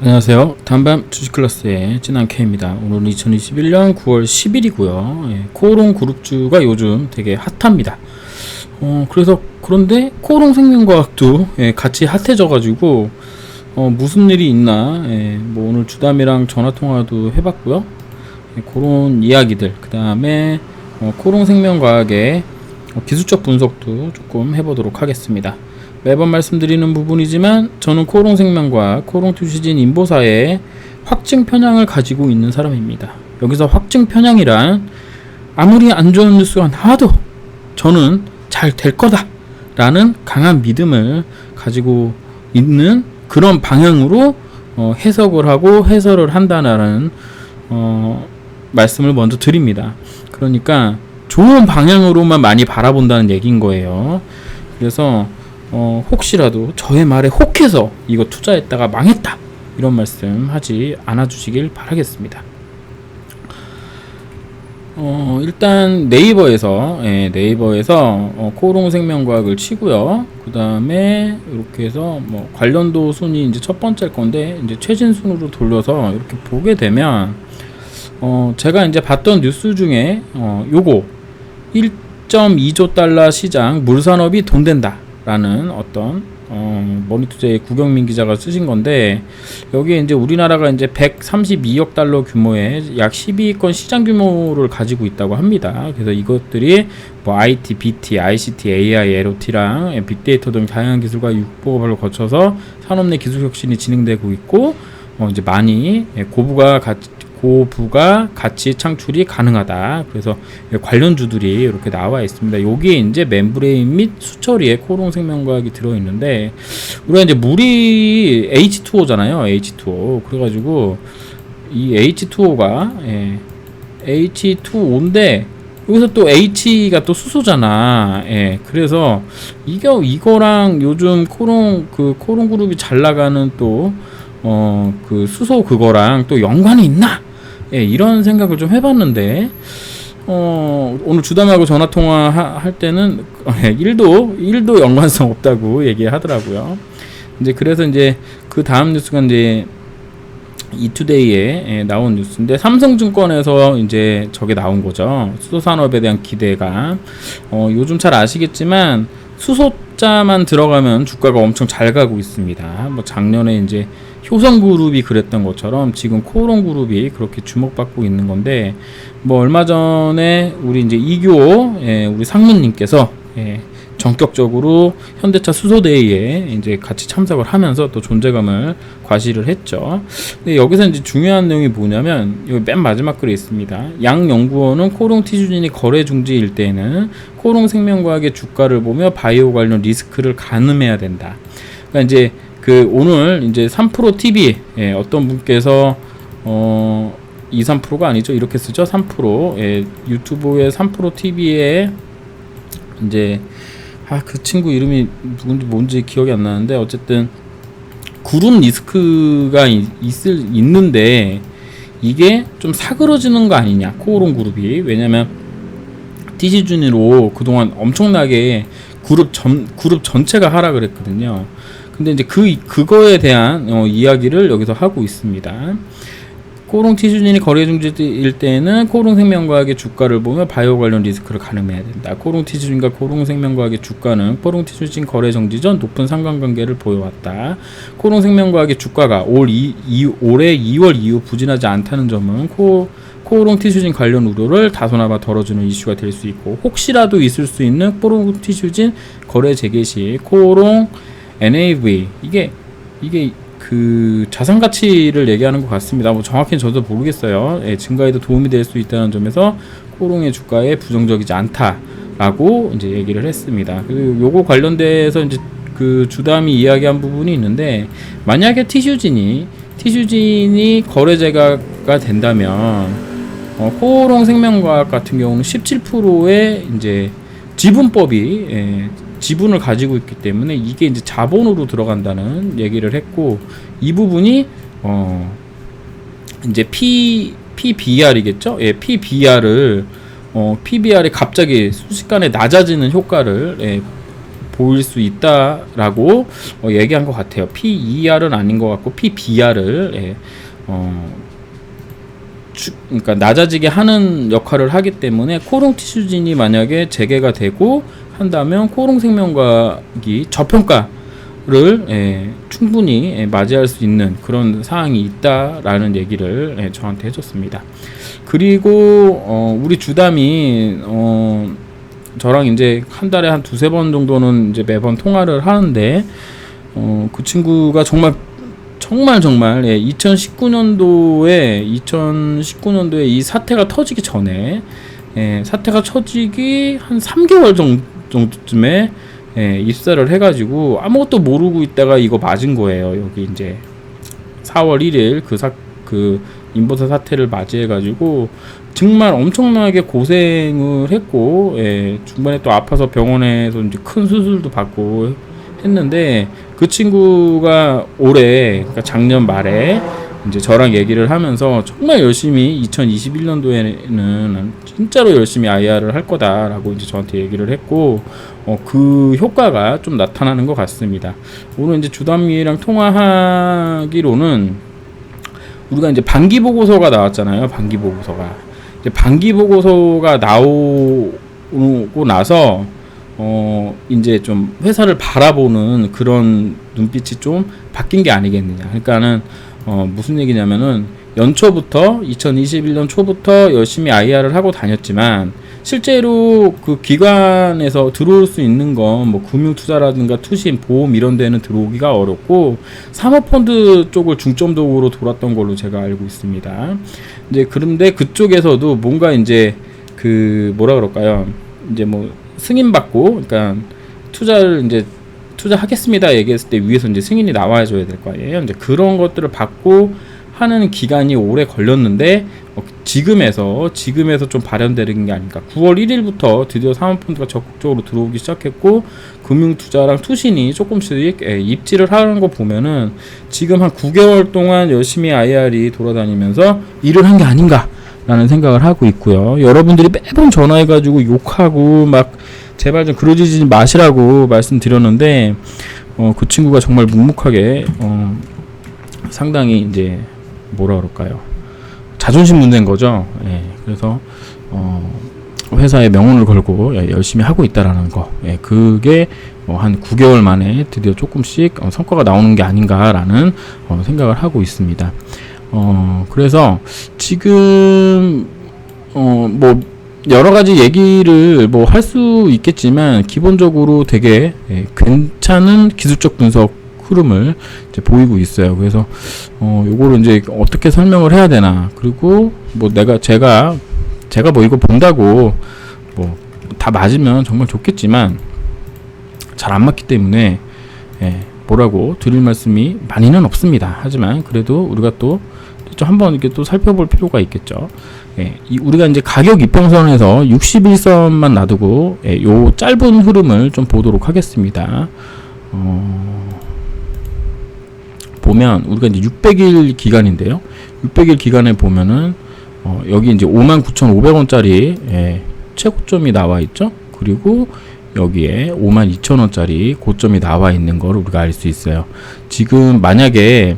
안녕하세요. 단밤 주식 클래스의 진한 K입니다. 오늘은 2021년 9월 10일이고요. 예, 코오롱 그룹주가 요즘 되게 핫합니다. 어, 그래서 그런데 코오롱 생명과학도 예, 같이 핫해져가지고 어, 무슨 일이 있나? 예, 뭐 오늘 주담이랑 전화 통화도 해봤고요. 예, 그런 이야기들 그 다음에 어, 코오롱 생명과학의 어, 기술적 분석도 조금 해보도록 하겠습니다. 매번 말씀드리는 부분이지만 저는 코롱 생명과 코롱 투시진 인보사의 확증 편향을 가지고 있는 사람입니다. 여기서 확증 편향이란 아무리 안 좋은 뉴스가 나와도 저는 잘 될 거다 라는 강한 믿음을 가지고 있는 그런 방향으로 어, 해석을 하고 해설을 한다는 어, 말씀을 먼저 드립니다. 그러니까 좋은 방향으로만 많이 바라본다는 얘기인 거예요. 그래서 어, 혹시라도 저의 말에 혹해서 이거 투자했다가 망했다 이런 말씀 하지 않아 주시길 바라겠습니다. 어, 일단 네이버에서 예, 네이버에서 어, 코롱 생명과학을 치고요. 그 다음에 이렇게 해서 뭐 관련도 순위 이제 첫 번째 건데 이제 최신 순으로 돌려서 이렇게 보게 되면 어, 제가 이제 봤던 뉴스 중에 어, 요거 1.2조 달러 시장 물산업이 돈 된다. 라는 어떤 어, 머니투데이 구경민 기자가 쓰신 건데 여기에 이제 우리나라가 이제 132억 달러 규모의 약 12위권 시장 규모를 가지고 있다고 합니다. 그래서 이것들이 뭐 IT, BT, ICT, AI, LOT랑 빅데이터 등 다양한 기술과 육보업을 거쳐서 산업 내 기술 혁신이 진행되고 있고 어, 이제 많이 고부가 가, 고부가 가치 창출이 가능하다. 그래서 관련주들이 이렇게 나와 있습니다. 여기에 이제 멤브레인 및 수처리에 코롱 생명과학이 들어 있는데 우리가 이제 물이 H2O잖아요. H2O. 그래가지고 이 H2O가 예, H2O인데 여기서 또 H가 또 수소잖아. 예. 그래서 이게 이거랑 요즘 코롱 그 코롱 그룹이 잘 나가는 또 어, 그 수소 그거랑 또 연관이 있나? 예, 이런 생각을 좀 해봤는데, 어, 오늘 주담하고 전화 통화 할 때는 예, 1도, 1도 연관성 없다고 얘기하더라고요. 이제 그래서 이제 그 다음 뉴스가 이제 이투데이에 예, 나온 뉴스인데 삼성증권에서 이제 저게 나온 거죠. 수소산업에 대한 기대가 어, 요즘 잘 아시겠지만 수소자만 들어가면 주가가 엄청 잘 가고 있습니다. 뭐 작년에 이제 효성그룹이 그랬던 것처럼 지금 코오롱그룹이 그렇게 주목받고 있는 건데 뭐 얼마 전에 우리 이제 이교 예, 우리 상무님께서 예, 전격적으로 현대차 수소대회에 이제 같이 참석을 하면서 또 존재감을 과시를 했죠. 근데 여기서 이제 중요한 내용이 뭐냐면 여기 맨 마지막 글에 있습니다. 양 연구원은 코롱 티주진이 거래 중지일 때에는 코롱 생명과학의 주가를 보며 바이오 관련 리스크를 가늠해야 된다. 그러니까 이제 그 오늘 이제 3프로 TV 예, 어떤 분께서 어 2, 3%가 아니죠. 이렇게 쓰죠. 3% 예, 유튜브의 3프로 TV에 이제 아 그 친구 이름이 누군지 뭔지 기억이 안 나는데 어쨌든 그룹 리스크가 있, 있을 있는데 이게 좀 사그러지는 거 아니냐 코오롱 그룹이 왜냐면 디지준으로 그동안 엄청나게 그룹 전 그룹 전체가 하락을 했거든요. 근데 이제 그 그거에 대한 어, 이야기를 여기서 하고 있습니다. 코롱 티슈진이 거래 중지일 때에는 코롱 생명과학의 주가를 보며 바이오 관련 리스크를 가늠해야 된다. 코롱 티슈진과 코롱 생명과학의 주가는 코롱 티슈진 거래 정지 전 높은 상관관계를 보여왔다. 코롱 생명과학의 주가가 올 이, 이, 올해 2월 이후 부진하지 않다는 점은 코 코오롱 티슈진 관련 우려를 다소나마 덜어주는 이슈가 될 수 있고 혹시라도 있을 수 있는 코오롱 티슈진 거래 재개 시 코오롱 NAV 이게 이게 그 자산 가치를 얘기하는 것 같습니다. 뭐 정확히는 저도 모르겠어요. 예, 증가에도 도움이 될 수 있다는 점에서 코롱의 주가에 부정적이지 않다라고 이제 얘기를 했습니다. 그리고 요거 관련돼서 이제 그 주담이 이야기한 부분이 있는데 만약에 티슈진이 티슈진이 거래제가 된다면 어, 코롱 생명과학 같은 경우는 17%의 이제 지분법이 예, 지분을 가지고 있기 때문에 이게 이제 자본으로 들어간다는 얘기를 했고 이 부분이 어 이제 P PBR이겠죠? 예, PBR을 어 PBR이 갑자기 순식간에 낮아지는 효과를 예, 보일 수 있다라고 어, 얘기한 것 같아요. PER은 아닌 것 같고 PBR을 예, 어, 주, 그러니까 낮아지게 하는 역할을 하기 때문에 코롱 티슈진이 만약에 재개가 되고 한다면 코롱 생명과학이 저평가를 예, 충분히 예, 맞이할 수 있는 그런 사항이 있다라는 얘기를 예, 저한테 해줬습니다. 그리고 어, 우리 주담이 어, 저랑 이제 한 달에 한 두세 번 정도는 이제 매번 통화를 하는데 어, 그 친구가 정말 정말 정말 예, 2019년도에 2019년도에 이 사태가 터지기 전에 예, 사태가 터지기 한 3개월 정도, 정도쯤에 예, 입사를 해가지고 아무것도 모르고 있다가 이거 맞은 거예요. 여기 이제 4월 1일 그 사 그 인버터 사태를 맞이해가지고 정말 엄청나게 고생을 했고 예, 중간에 또 아파서 병원에서 이제 큰 수술도 받고 했는데 그 친구가 올해 그러니까 작년 말에 이제 저랑 얘기를 하면서 정말 열심히 2021년도에는 진짜로 열심히 IR을 할 거다라고 이제 저한테 얘기를 했고 어, 그 효과가 좀 나타나는 것 같습니다. 오늘 이제 주담이랑 통화하기로는 우리가 이제 반기 보고서가 나왔잖아요. 반기 보고서가 이제 반기 보고서가 나오고 나서 어 이제 좀 회사를 바라보는 그런 눈빛이 좀 바뀐 게 아니겠느냐. 그러니까는 어 무슨 얘기냐면은 연초부터 2021년 초부터 열심히 IR을 하고 다녔지만 실제로 그 기관에서 들어올 수 있는 건 뭐 금융 투자라든가 투신 보험 이런 데는 들어오기가 어렵고 사모펀드 쪽을 중점적으로 돌았던 걸로 제가 알고 있습니다. 이제 그런데 그쪽에서도 뭔가 이제 그 뭐라 그럴까요? 이제 뭐 승인 받고 그러니까 투자를 이제 투자하겠습니다 얘기했을 때 위에서 이제 승인이 나와야 줘야 될 거 아니에요. 이제 그런 것들을 받고 하는 기간이 오래 걸렸는데 어, 지금에서 지금에서 좀 발현되는 게 아닌가. 9월 1일부터 드디어 사모펀드가 적극적으로 들어오기 시작했고 금융 투자랑 투신이 조금씩 예, 입지를 하는 거 보면은 지금 한 9개월 동안 열심히 IR이 돌아다니면서 일을 한 게 아닌가. 라는 생각을 하고 있고요. 여러분들이 매번 전화해가지고 욕하고 막 제발 좀 그러지 마시라고 말씀드렸는데 어, 그 친구가 정말 묵묵하게 어, 상당히 이제 뭐라 그럴까요? 자존심 문제인 거죠. 예, 그래서 어, 회사에 명운을 걸고 예, 열심히 하고 있다라는 거. 예, 그게 어, 한 9개월 만에 드디어 조금씩 어, 성과가 나오는 게 아닌가라는 어, 생각을 하고 있습니다. 어, 그래서 지금 어, 뭐 여러 가지 얘기를 뭐 할 수 있겠지만 기본적으로 되게 예, 괜찮은 기술적 분석 흐름을 보이고 있어요. 그래서 어 요거를 이제 어떻게 설명을 해야 되나 그리고 뭐 내가 제가 제가 뭐 이거 본다고 뭐 다 맞으면 정말 좋겠지만 잘 안 맞기 때문에 예, 뭐라고 드릴 말씀이 많이는 없습니다. 하지만 그래도 우리가 또 좀 한번 이렇게 또 살펴볼 필요가 있겠죠. 예, 이 우리가 이제 가격 이평선에서 61선만 놔두고 예, 요 짧은 흐름을 좀 보도록 하겠습니다. 어, 보면 우리가 이제 600일 기간인데요. 600일 기간에 보면은 어, 여기 이제 59,500원짜리 예, 최고점이 나와 있죠. 그리고 여기에 52,000원짜리 고점이 나와 있는 걸 우리가 알 수 있어요. 지금 만약에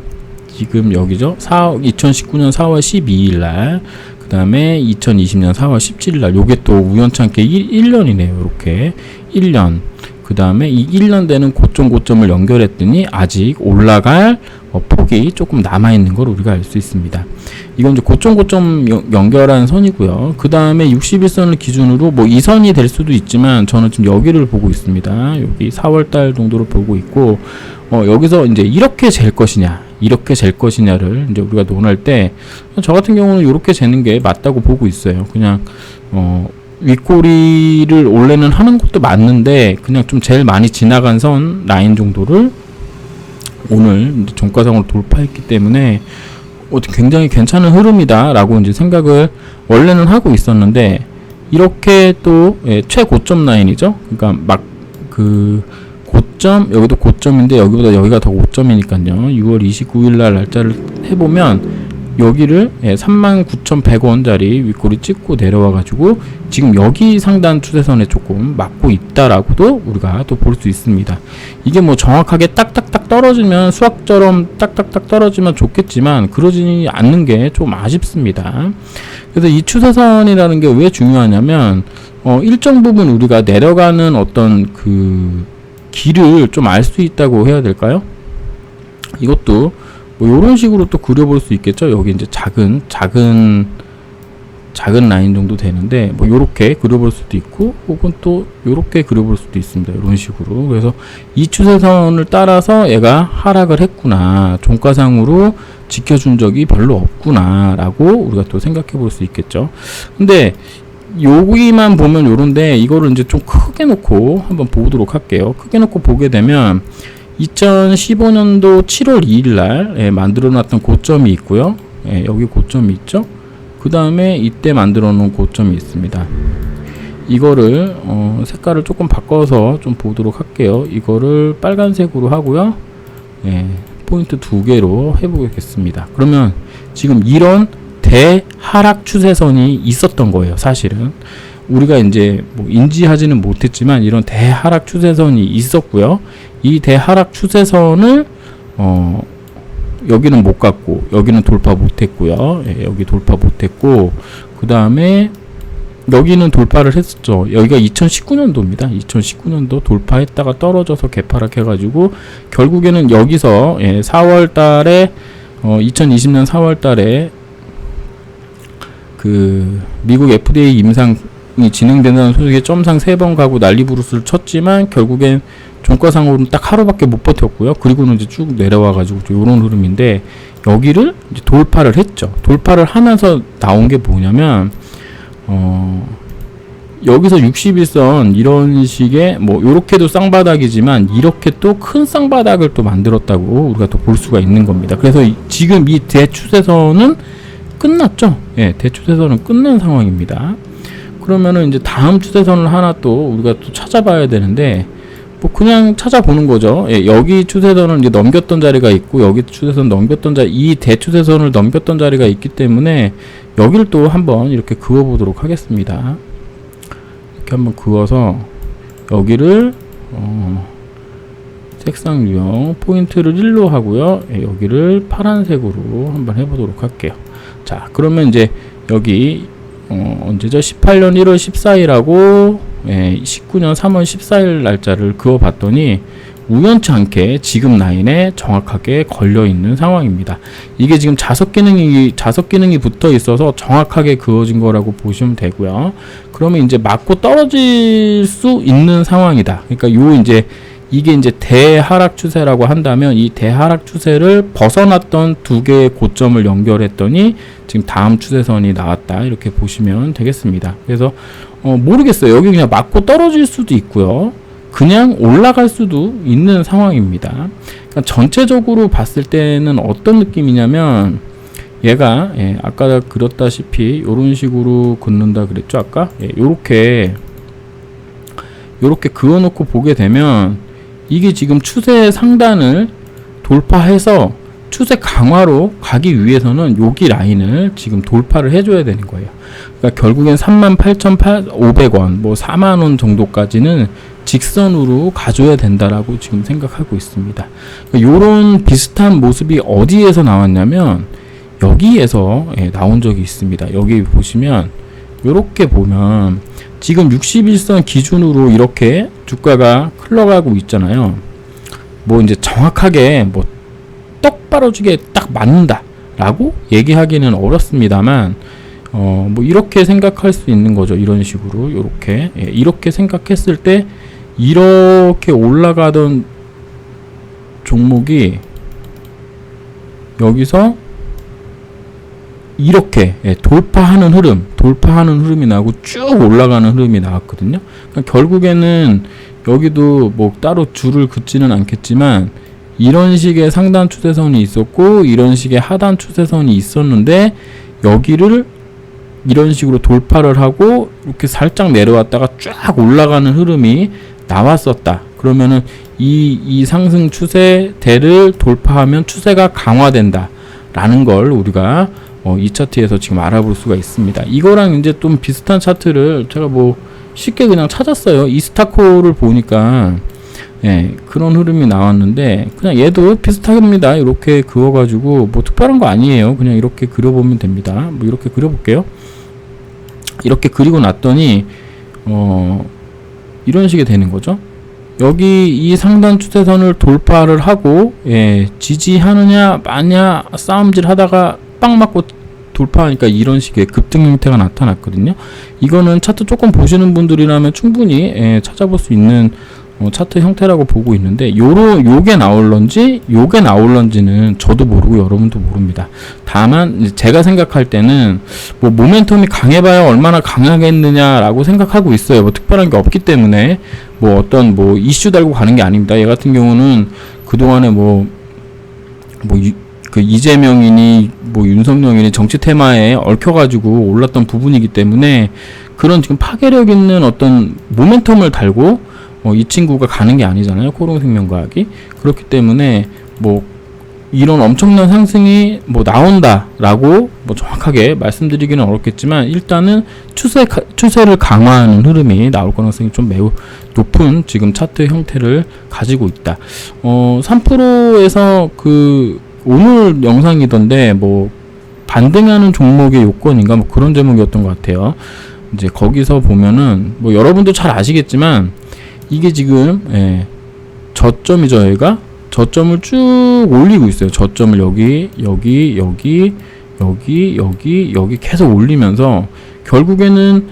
지금 여기죠. 4, 2019년 4월 12일 날, 그 다음에 2020년 4월 17일 날, 요게 또 우연찮게 1, 년이네요 이렇게. 1년. 그 다음에 이 1년 되는 고점 고점을 연결했더니 아직 올라갈 어, 폭이 조금 남아있는 걸 우리가 알 수 있습니다. 이건 이제 고점 고점 연결한 선이고요. 그 다음에 61선을 기준으로 뭐 이 선이 될 수도 있지만 저는 지금 여기를 보고 있습니다. 여기 4월달 정도를 보고 있고 어, 여기서 이제 이렇게 잴 것이냐 이렇게 잴 것이냐를 이제 우리가 논할 때 저 같은 경우는 이렇게 재는 게 맞다고 보고 있어요. 그냥 어 윗꼬리를 원래는 하는 것도 맞는데 그냥 좀 제일 많이 지나간 선 라인 정도를 오늘 종가상으로 돌파했기 때문에 어, 굉장히 괜찮은 흐름이다라고 이제 생각을 원래는 하고 있었는데 이렇게 또 예, 최고점 라인이죠. 그러니까 막 그 고점 여기도 고점인데 여기보다 여기가 더 고점이니까요. 6월 29일 날 날짜를 해보면 여기를 예, 39,100원짜리 윗꼬리 찍고 내려와 가지고 지금 여기 상단 추세선에 조금 맞고 있다라고도 우리가 또 볼 수 있습니다. 이게 뭐 정확하게 딱딱딱 떨어지면 수학처럼 딱딱딱 떨어지면 좋겠지만 그러지 않는 게 좀 아쉽습니다. 그래서 이 추세선이라는 게 왜 중요하냐면 어, 일정 부분 우리가 내려가는 어떤 그 길을 좀 알 수 있다고 해야 될까요? 이것도 뭐 이런 식으로 또 그려볼 수 있겠죠. 여기 이제 작은 작은 작은 라인 정도 되는데 뭐 요렇게 그려볼 수도 있고 혹은 또 요렇게 그려볼 수도 있습니다. 이런 식으로 그래서 이 추세선을 따라서 얘가 하락을 했구나 종가상으로 지켜준 적이 별로 없구나라고 우리가 또 생각해 볼 수 있겠죠. 근데 여기만 보면 요런데 이거를 이제 좀 크게 놓고 한번 보도록 할게요. 크게 놓고 보게 되면 2015년도 7월 2일 날 예, 만들어 놨던 고점이 있고요. 예, 여기 고점이 있죠. 그 다음에 이때 만들어 놓은 고점이 있습니다. 이거를 어, 색깔을 조금 바꿔서 좀 보도록 할게요. 이거를 빨간색으로 하고요. 예, 포인트 두 개로 해보겠습니다. 그러면 지금 이런 대하락 추세선이 있었던 거예요. 사실은 우리가 이제 뭐 인지하지는 못했지만 이런 대하락 추세선이 있었고요. 이 대하락 추세선을 어 여기는 못 갔고 여기는 돌파 못했고요. 예, 여기 돌파 못했고 그 다음에 여기는 돌파를 했었죠. 여기가 2019년도입니다. 2019년도 돌파했다가 떨어져서 개파락해가지고 결국에는 여기서 예, 4월달에 어, 2020년 4월달에 그 미국 FDA 임상이 진행된다는 소식에 점상 세 번 가고 난리부르스를 쳤지만 결국엔 종가상으로는 딱 하루밖에 못 버텼고요. 그리고는 이제 쭉 내려와가지고 이런 흐름인데 여기를 돌파를 했죠. 돌파를 하면서 나온 게 뭐냐면 어 여기서 61선 이런 식의 뭐 요렇게도 쌍바닥이지만 이렇게 또 큰 쌍바닥을 또 만들었다고 우리가 또 볼 수가 있는 겁니다. 그래서 이, 지금 이 대추세선은 끝났죠. 예, 대추세선은 끝난 상황입니다. 그러면은 이제 다음 추세선을 하나 또 우리가 또 찾아봐야 되는데 뭐 그냥 찾아보는 거죠. 예, 여기 추세선을 이제 넘겼던 자리가 있고 여기 추세선 넘겼던 자리 이 대추세선을 넘겼던 자리가 있기 때문에 여기를 또 한번 이렇게 그어 보도록 하겠습니다. 이렇게 한번 그어서 여기를 어, 색상 유형 포인트를 1로 하고요. 예, 여기를 파란색으로 한번 해보도록 할게요. 자, 그러면 이제 여기 어, 언제죠? 18년 1월 14일하고 예, 19년 3월 14일 날짜를 그어봤더니 우연치 않게 지금 라인에 정확하게 걸려 있는 상황입니다. 이게 지금 자석 기능이 자석 기능이 붙어 있어서 정확하게 그어진 거라고 보시면 되고요. 그러면 이제 맞고 떨어질 수 있는 상황이다. 그러니까 요 이제 이게 이제 대하락 추세라고 한다면 이 대하락 추세를 벗어났던 두 개의 고점을 연결했더니 지금 다음 추세선이 나왔다 이렇게 보시면 되겠습니다. 그래서 어, 모르겠어요. 여기 그냥 맞고 떨어질 수도 있고요. 그냥 올라갈 수도 있는 상황입니다. 그러니까 전체적으로 봤을 때는 어떤 느낌이냐면 얘가 예, 아까 그렸다시피 이런 식으로 긋는다 그랬죠 아까 예, 요렇게 요렇게 그어놓고 보게 되면 이게 지금 추세 상단을 돌파해서 추세 강화로 가기 위해서는 여기 라인을 지금 돌파를 해줘야 되는 거예요. 그러니까 결국엔 38,500원, 뭐 4만 원 정도까지는 직선으로 가져야 된다라고 지금 생각하고 있습니다. 그러니까 이런 비슷한 모습이 어디에서 나왔냐면 여기에서 예, 나온 적이 있습니다. 여기 보시면 이렇게 보면 지금 61선 기준으로 이렇게 주가가 흘러가고 있잖아요. 뭐 이제 정확하게 뭐 똑바로지게 딱 맞는다 라고 얘기하기는 어렵습니다만 어 뭐 이렇게 생각할 수 있는 거죠. 이런 식으로 이렇게 예, 이렇게 생각했을 때 이렇게 올라가던 종목이 여기서 이렇게 예, 돌파하는 흐름, 돌파하는 흐름이 나고 쭉 올라가는 흐름이 나왔거든요. 그러니까 결국에는 여기도 뭐 따로 줄을 긋지는 않겠지만 이런 식의 상단 추세선이 있었고 이런 식의 하단 추세선이 있었는데 여기를 이런 식으로 돌파를 하고 이렇게 살짝 내려왔다가 쫙 올라가는 흐름이 나왔었다. 그러면은 이, 이 상승 추세대를 돌파하면 추세가 강화된다. 라는 걸 우리가 어, 이 차트에서 지금 알아볼 수가 있습니다. 이거랑 이제 좀 비슷한 차트를 제가 뭐 쉽게 그냥 찾았어요. 이스타코를 보니까 예, 그런 흐름이 나왔는데 그냥 얘도 비슷합니다. 이렇게 그어가지고 뭐 특별한 거 아니에요. 그냥 이렇게 그려보면 됩니다. 뭐 이렇게 그려볼게요. 이렇게 그리고 났더니 어 이런 식이 되는 거죠. 여기 이 상단 추세선을 돌파를 하고 예, 지지하느냐 마냐 싸움질 하다가 빵 맞고 돌파하니까 이런 식의 급등 형태가 나타났거든요. 이거는 차트 조금 보시는 분들이라면 충분히 예, 찾아볼 수 있는 어, 차트 형태라고 보고 있는데 요로 요게 나올런지 요게 나올런지는 저도 모르고 여러분도 모릅니다. 다만 제가 생각할 때는 뭐 모멘텀이 강해봐야 얼마나 강하겠느냐라고 생각하고 있어요. 뭐 특별한 게 없기 때문에 뭐 어떤 뭐 이슈 달고 가는 게 아닙니다. 얘 같은 경우는 그 동안에 뭐뭐 그 이재명이니 뭐 윤석열이니 정치 테마에 얽혀가지고 올랐던 부분이기 때문에 그런 지금 파괴력 있는 어떤 모멘텀을 달고 어, 이 친구가 가는 게 아니잖아요. 코롱생명과학이 그렇기 때문에 뭐 이런 엄청난 상승이 뭐 나온다라고 뭐 정확하게 말씀드리기는 어렵겠지만 일단은 추세 가- 추세를 강화하는 흐름이 나올 가능성이 좀 매우 높은 지금 차트 형태를 가지고 있다. 어 3%에서 그 오늘 영상이던데 뭐 반등하는 종목의 요건인가 뭐 그런 제목이었던 것 같아요. 이제 거기서 보면은 뭐 여러분도 잘 아시겠지만 이게 지금 예, 저점이죠 얘가 저점을 쭉 올리고 있어요. 저점을 여기 여기 여기 여기 여기 여기 계속 올리면서 결국에는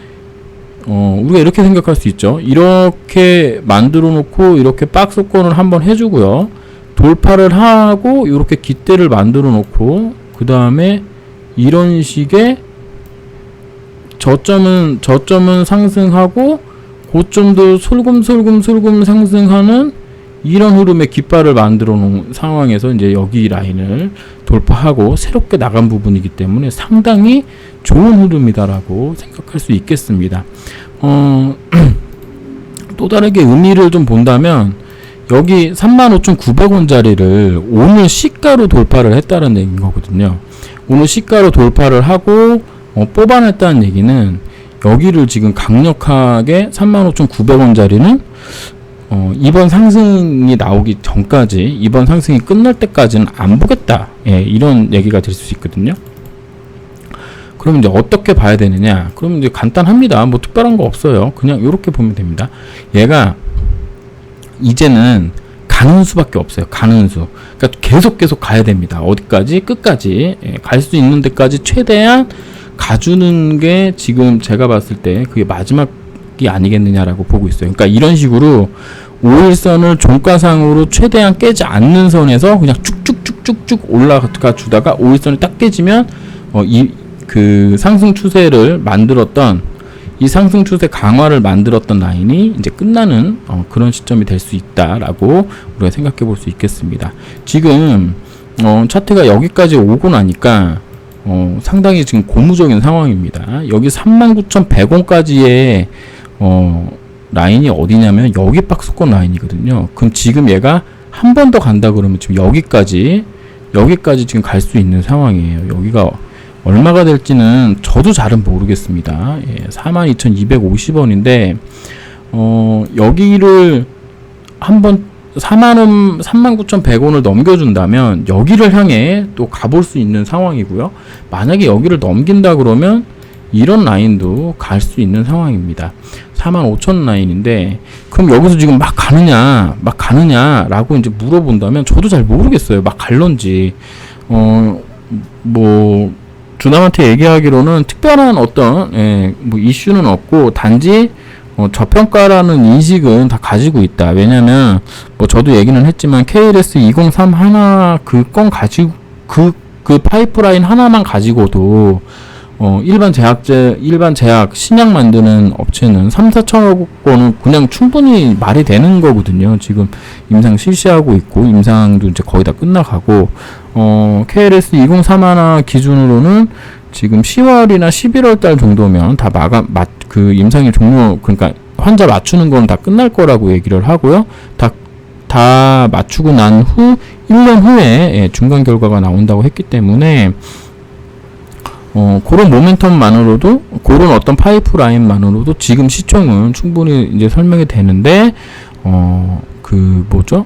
어 우리가 이렇게 생각할 수 있죠. 이렇게 만들어 놓고 이렇게 박스권을 한번 해주고요 돌파를 하고 이렇게 깃대를 만들어 놓고 그 다음에 이런 식의 저점은 저점은 상승하고 고점도 솔금솔금 솔금 상승하는 이런 흐름의 깃발을 만들어 놓은 상황에서 이제 여기 라인을 돌파하고 새롭게 나간 부분이기 때문에 상당히 좋은 흐름이다라고 생각할 수 있겠습니다. 어, 또 다르게 의미를 좀 본다면 여기 35,900원짜리를 오늘 시가로 돌파를 했다는 얘기인 거거든요. 오늘 시가로 돌파를 하고 어, 뽑아냈다는 얘기는 여기를 지금 강력하게 35,900원짜리는 어, 이번 상승이 나오기 전까지 이번 상승이 끝날 때까지는 안 보겠다. 예, 이런 얘기가 될 수 있거든요. 그럼 이제 어떻게 봐야 되느냐? 그럼 이제 간단합니다. 뭐 특별한 거 없어요. 그냥 이렇게 보면 됩니다. 얘가 이제는 가는 수밖에 없어요. 가는 수. 그러니까 계속 계속 가야 됩니다. 어디까지? 끝까지 예, 갈수 있는 데까지 최대한 가주는 게 지금 제가 봤을 때 그게 마지막이 아니겠느냐라고 보고 있어요. 그러니까 이런 식으로 5일선을 종가상으로 최대한 깨지 않는 선에서 그냥 쭉쭉쭉쭉쭉 올라가 주다가 5일선이 딱 깨지면 어, 이 그 상승 추세를 만들었던 이 상승 추세 강화를 만들었던 라인이 이제 끝나는 어, 그런 시점이 될 수 있다라고 우리가 생각해 볼 수 있겠습니다. 지금 어, 차트가 여기까지 오고 나니까 어, 상당히 지금 고무적인 상황입니다. 여기 39,100원까지의 어, 라인이 어디냐면 여기 박스권 라인이거든요. 그럼 지금 얘가 한 번 더 간다 그러면 지금 여기까지 여기까지 지금 갈 수 있는 상황이에요. 여기가 얼마가 될지는 저도 잘은 모르겠습니다. 예, 42,250원인데 어, 여기를 한번 4만원, 39,100원을 넘겨준다면 여기를 향해 또 가볼 수 있는 상황이고요. 만약에 여기를 넘긴다 그러면 이런 라인도 갈 수 있는 상황입니다. 45,000 라인인데 그럼 여기서 지금 막 가느냐, 막 가느냐라고 이제 물어본다면 저도 잘 모르겠어요. 막 갈런지 어 뭐 주남한테 얘기하기로는 특별한 어떤 예, 뭐 이슈는 없고 단지 어, 저평가라는 인식은 다 가지고 있다. 왜냐면 뭐 저도 얘기는 했지만 KLS 203 하나 그 건 가지고 그그 파이프라인 하나만 가지고도 어, 일반 제약제, 일반 제약, 신약 만드는 업체는 3, 4천억 원은 그냥 충분히 말이 되는 거거든요. 지금 임상 실시하고 있고, 임상도 이제 거의 다 끝나가고, 어, KLS 2031 기준으로는 지금 10월이나 11월 달 정도면 다 마감, 맞, 그 임상이 종료, 그러니까 환자 맞추는 건 다 끝날 거라고 얘기를 하고요. 다, 다 맞추고 난 후, 1년 후에 예, 중간 결과가 나온다고 했기 때문에, 어, 그런 모멘텀만으로도 그런 어떤 파이프라인만으로도 지금 시총은 충분히 이제 설명이 되는데 어, 그 뭐죠?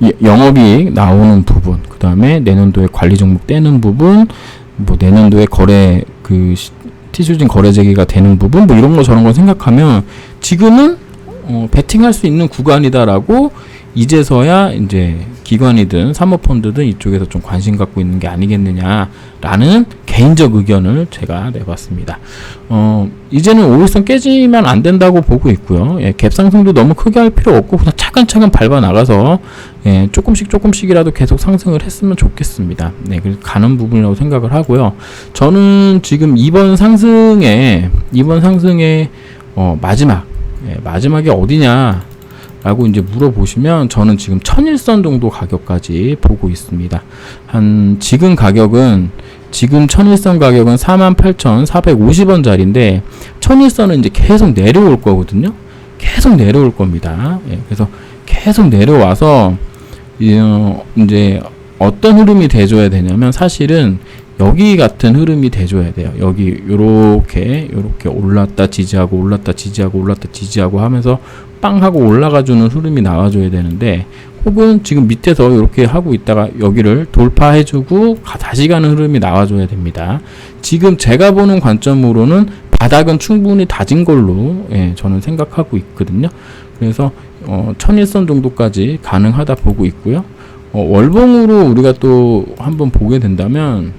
이- 영업이익 나오는 부분, 그 다음에 내년도에 관리 종목 떼는 부분, 뭐 내년도에 거래 그 시- 티슈진 거래 재개가 되는 부분, 뭐 이런 거 저런 거 생각하면 지금은 어, 베팅할 수 있는 구간이다라고 이제서야 이제 기관이든 사모펀드든 이쪽에서 좀 관심 갖고 있는 게 아니겠느냐라는 개인적 의견을 제가 내봤습니다. 어, 이제는 오일선 깨지면 안 된다고 보고 있고요. 예, 갭 상승도 너무 크게 할 필요 없고 그냥 차근차근 밟아 나가서 예, 조금씩 조금씩이라도 계속 상승을 했으면 좋겠습니다. 네, 그 가는 부분이라고 생각을 하고요. 저는 지금 이번 상승에 이번 상승의 어, 마지막 예, 마지막이 어디냐? 라고 이제 물어보시면 저는 지금 천일선 정도 가격까지 보고 있습니다. 한 지금 가격은 지금 천일선 가격은 48,450원짜리인데 천일선은 이제 계속 내려올 거거든요. 계속 내려올 겁니다. 예, 그래서 계속 내려와서 이, 어, 이제 어떤 흐름이 돼줘야 되냐면 사실은 여기 같은 흐름이 돼줘야 돼요. 여기 요렇게 요렇게 올랐다 지지하고 올랐다 지지하고 올랐다 지지하고 하면서 빵 하고 올라가주는 흐름이 나와줘야 되는데 혹은 지금 밑에서 이렇게 하고 있다가 여기를 돌파해주고 가- 다시 가는 흐름이 나와줘야 됩니다. 지금 제가 보는 관점으로는 바닥은 충분히 다진 걸로 예, 저는 생각하고 있거든요. 그래서 어, 천일선 정도까지 가능하다 보고 있고요. 어, 월봉으로 우리가 또 한번 보게 된다면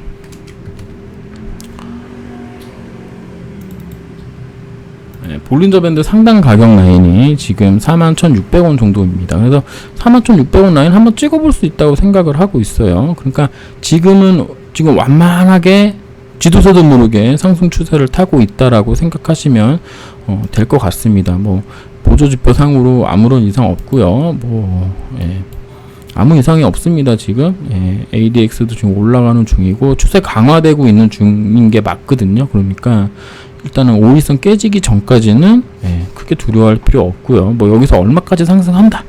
네, 볼린저 밴드 상당 가격 라인이 지금 41,600원 정도입니다. 그래서 41,600원 라인 한번 찍어볼 수 있다고 생각을 하고 있어요. 그러니까 지금은 지금 완만하게 지도서도 모르게 상승 추세를 타고 있다라고 생각하시면 어, 될 것 같습니다. 뭐 보조지표 상으로 아무런 이상 없고요. 뭐 예, 아무 이상이 없습니다. 지금 예, ADX도 지금 올라가는 중이고 추세 강화되고 있는 중인 게 맞거든요. 그러니까 일단은 5일선 깨지기 전까지는 예, 크게 두려워할 필요 없고요. 뭐 여기서 얼마까지 상승한다.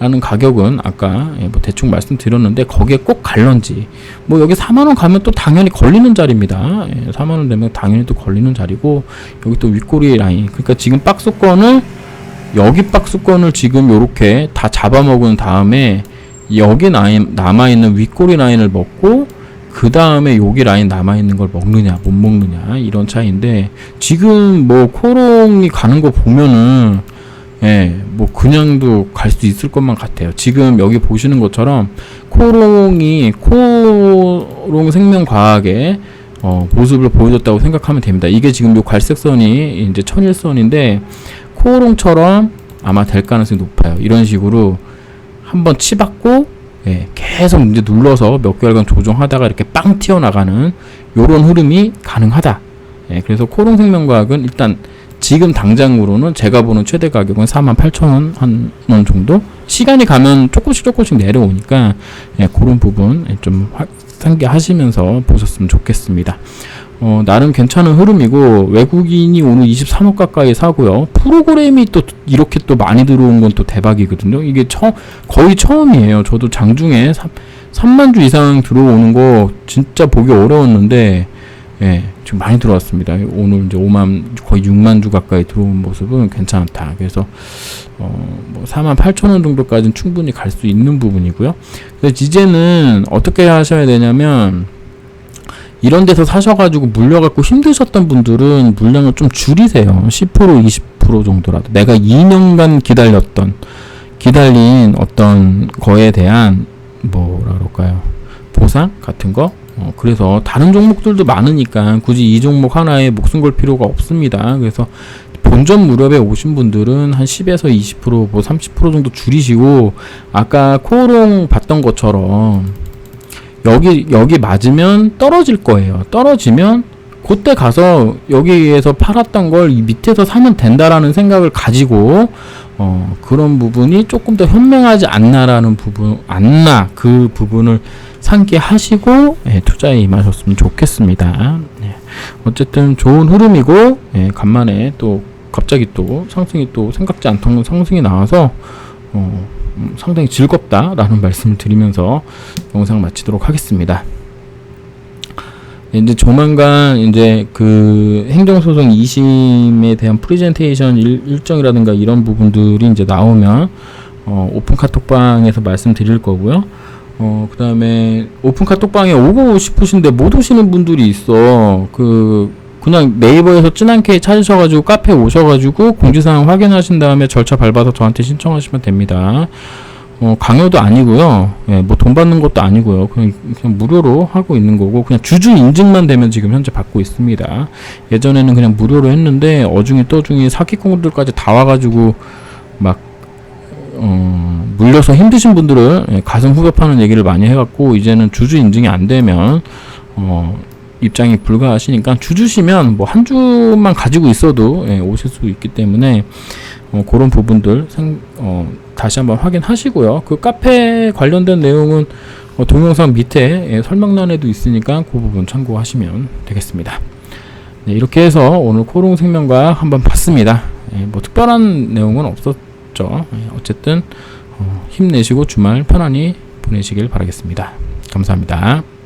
라는 가격은 아까 예, 뭐 대충 말씀드렸는데 거기에 꼭 갈런지 뭐 여기 4만 원 가면 또 당연히 걸리는 자리입니다. 예, 4만 원 되면 당연히 또 걸리는 자리고 여기 또 윗꼬리 라인 그러니까 지금 박스권을 여기 박스권을 지금 요렇게 다 잡아먹은 다음에 여기 라인 남아있는 윗꼬리 라인을 먹고 그 다음에 여기 라인 남아있는 걸 먹느냐 못 먹느냐 이런 차이인데 지금 뭐 코롱이 가는 거 보면은 예, 뭐 그냥도 갈 수 있을 것만 같아요. 지금 여기 보시는 것처럼 코롱이 코롱 생명과학의 어, 모습을 보여줬다고 생각하면 됩니다. 이게 지금 요 갈색선이 이제 천일선인데 코롱처럼 아마 될 가능성이 높아요. 이런 식으로 한번 치받고 예, 계속 이제 눌러서 몇 개월간 조정하다가 이렇게 빵 튀어나가는 요런 흐름이 가능하다. 예, 그래서 코롱 생명과학은 일단 지금 당장으로는 제가 보는 최대 가격은 48,000원 한 원 정도. 시간이 가면 조금씩 조금씩 내려오니까 예, 그런 부분 예, 좀 화- 상기하시면서 보셨으면 좋겠습니다. 어, 나름 괜찮은 흐름이고 외국인이 오늘 23억 가까이 사고요. 프로그램이 또 이렇게 또 많이 들어온 건 또 대박이거든요. 이게 처, 거의 처음이에요. 저도 장중에 3, 3만 주 이상 들어오는 거 진짜 보기 어려웠는데 예, 지금 많이 들어왔습니다. 오늘 이제 5만 거의 6만 주 가까이 들어온 모습은 괜찮다. 그래서 어, 뭐 4만 8천 원 정도까지는 충분히 갈 수 있는 부분이고요. 그래서 이제는 어떻게 하셔야 되냐면 이런 데서 사셔가지고 물려갖고 힘드셨던 분들은 물량을 좀 줄이세요. 10% 20% 정도라도. 내가 2년간 기다렸던 기다린 어떤 거에 대한 뭐라 그럴까요? 보상 같은 거. 어, 그래서 다른 종목들도 많으니까 굳이 이 종목 하나에 목숨 걸 필요가 없습니다. 그래서 본전 무렵에 오신 분들은 한 10에서 20%, 뭐 30% 정도 줄이시고 아까 코오롱 봤던 것처럼 여기 여기 맞으면 떨어질 거예요. 떨어지면 그때 가서 여기에서 팔았던 걸 이 밑에서 사면 된다라는 생각을 가지고 어 그런 부분이 조금 더 현명하지 않나라는 부분 않나 그 부분을 상기하시고 예, 투자에 임하셨으면 좋겠습니다. 예. 어쨌든 좋은 흐름이고 예, 간만에 또 갑자기 또 상승이 또 생각지 않던 상승이 나와서 어, 음, 상당히 즐겁다라는 말씀을 드리면서 영상 마치도록 하겠습니다. 이제 조만간 이제 그 행정소송 2심에 대한 프레젠테이션 일, 일정이라든가 이런 부분들이 이제 나오면 어, 오픈 카톡방에서 말씀드릴 거고요. 어, 그 다음에 오픈 카톡방에 오고 싶으신데 못 오시는 분들이 있어. 그, 그냥 네이버에서 진한케 찾으셔가지고 카페 오셔가지고 공지사항 확인하신 다음에 절차 밟아서 저한테 신청하시면 됩니다. 어, 강요도 아니고요. 예, 뭐 돈 받는 것도 아니고요. 그냥, 그냥 무료로 하고 있는 거고, 그냥 주주 인증만 되면 지금 현재 받고 있습니다. 예전에는 그냥 무료로 했는데, 어중이 떠중이 사기꾼들까지 다 와가지고, 막, 어, 물려서 힘드신 분들을 예, 가슴 후벼 파는 얘기를 많이 해갖고, 이제는 주주 인증이 안 되면, 어, 입장이 불가하시니까 주주시면 뭐 한 주만 가지고 있어도 예, 오실 수 있기 때문에 어, 그런 부분들 생, 어, 다시 한번 확인하시고요. 그 카페 관련된 내용은 어, 동영상 밑에 예, 설명란에도 있으니까 그 부분 참고하시면 되겠습니다. 네, 이렇게 해서 오늘 코롱 생명과 한번 봤습니다. 예, 뭐 특별한 내용은 없었죠. 예, 어쨌든 어, 힘내시고 주말 편안히 보내시길 바라겠습니다. 감사합니다.